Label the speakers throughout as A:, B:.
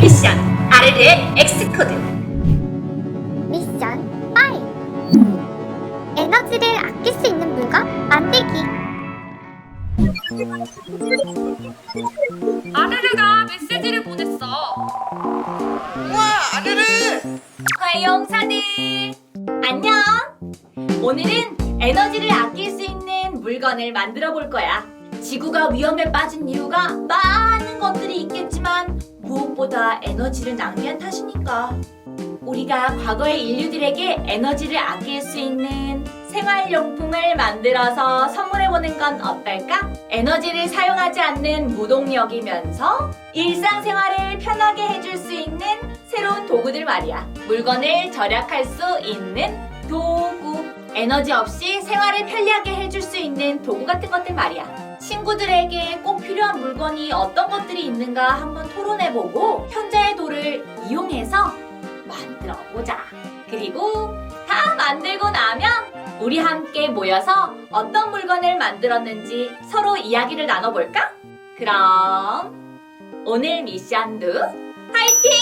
A: 미션 아르르의 X코드
B: 미션 5 에너지를 아낄 수 있는 물건 만들기
C: 아르르가 메시지를 보냈어.
A: 화용사들. 안녕. 오늘은 에너지를 아낄 수 있는 물건을 만들어 볼 거야. 지구가 위험에 빠진 이유가 많은 것들이 있겠지만 무엇보다 에너지를 낭비한 탓이니까. 우리가 과거의 인류들에게 에너지를 아낄 수 있는 생활용품을 만들어서 선물해보는 건 어떨까? 에너지를 사용하지 않는 무동력이면서 일상생활을 편 도구들 말이야. 물건을 절약할 수 있는 도구. 에너지 없이 생활을 편리하게 해줄 수 있는 도구 같은 것들 말이야. 친구들에게 꼭 필요한 물건이 어떤 것들이 있는가 한번 토론해보고 현자의 도를 이용해서 만들어 보자. 그리고 다 만들고 나면 우리 함께 모여서 어떤 물건을 만들었는지 서로 이야기를 나눠볼까? 그럼 오늘 미션도 화이팅!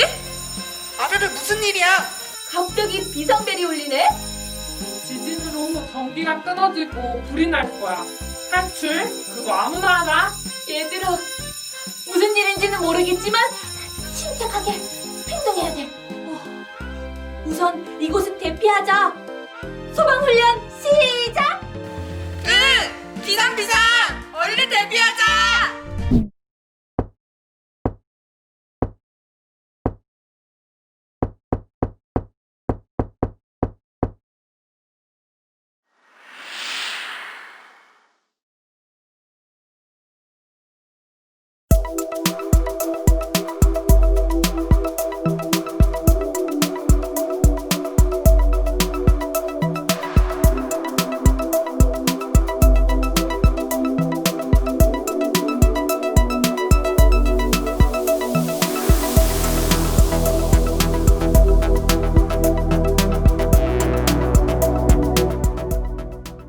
C: 뭐지?
D: 아르르 무슨 일이야
A: 갑자기 비상벨이 울리네?
E: 지진으로 전기가 끊어지고 불이 날 거야. 탈출? 그거 아무나 하나?
A: 얘들아 무슨 일인지는 모르겠지만 침착하게 행동해야 돼. 어, 우선 이곳은 대피하자. 소방훈련 시작!